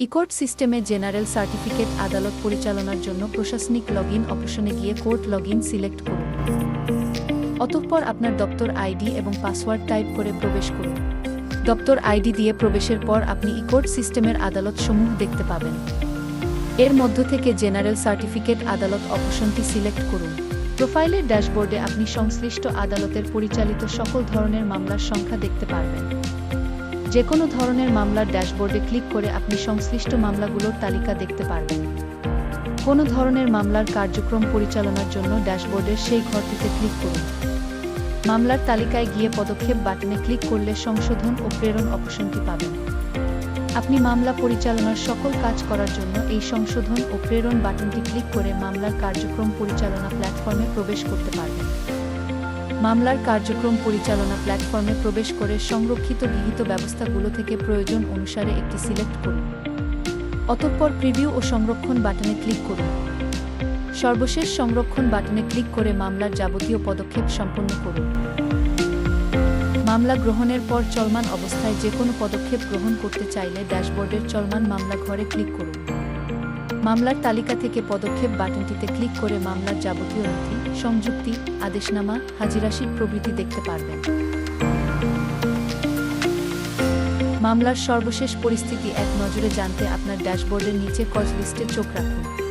ইকোর্ট সিস্টেমে general certificate আদালত পরিচালনার জন্য প্রশাসনিক লগইন অপশনে গিয়ে কোর্ট লগ ইন সিলেক্ট করুন। অতঃপর আপনার দপ্তর আইডি এবং পাসওয়ার্ড টাইপ করে প্রবেশ করুন। দপ্তর আইডি দিয়ে প্রবেশের পর আপনি ইকোর্ট সিস্টেমের আদালত সমূহ দেখতে পাবেন। এর মধ্য থেকে জেনারেল সার্টিফিকেট আদালত অপশনটি সিলেক্ট করুন। প্রোফাইলের ড্যাশবোর্ডে আপনি সংশ্লিষ্ট আদালতের পরিচালিত সকল ধরনের মামলার সংখ্যা দেখতে পারবেন। যে কোনো ধরনের মামলার ড্যাশবোর্ডে ক্লিক করে আপনি সংশ্লিষ্ট মামলাগুলোর তালিকা দেখতে পারবেন। কোনো ধরনের মামলার কার্যক্রম পরিচালনার জন্য ড্যাশবোর্ডের সেই ঘরটিতে ক্লিক করুন। মামলার তালিকায় গিয়ে পদক্ষেপ বাটনে ক্লিক করলে সংশোধন ও প্রেরণ অপশনটি পাবেন। আপনি মামলা পরিচালনার সকল কাজ করার জন্য এই সংশোধন ও প্রেরণ বাটনটি ক্লিক করে মামলার কার্যক্রম পরিচালনা প্ল্যাটফর্মে প্রবেশ করতে পারবেন। মামলার কার্যক্রম পরিচালনা প্ল্যাটফর্মে প্রবেশ করে সংরক্ষিত গৃহীত ব্যবস্থাগুলো থেকে প্রয়োজন অনুসারে একটি সিলেক্ট করুন। অতঃপর প্রিভিউ ও সংরক্ষণ বাটনে ক্লিক করুন। সর্বশেষ সংরক্ষণ বাটনে ক্লিক করে মামলার যাবতীয় পদক্ষেপ সম্পন্ন করুন। মামলা গ্রহণের পর চলমান অবস্থায় যে কোনো পদক্ষেপ গ্রহণ করতে চাইলে ড্যাশবোর্ডের চলমান মামলা ঘরে ক্লিক করুন। মামলার তালিকা থেকে পদক্ষেপ বাটনটিতে ক্লিক করে মামলার যাবতীয় নথি, সংযুক্তি, আদেশনামা হাজিরাশিট প্রভৃতি দেখতে পারবেন। মামলার সর্বশেষ পরিস্থিতি এক নজরে জানতে আপনার ড্যাশবোর্ডের নিচে কজ লিস্টে চোখ রাখুন।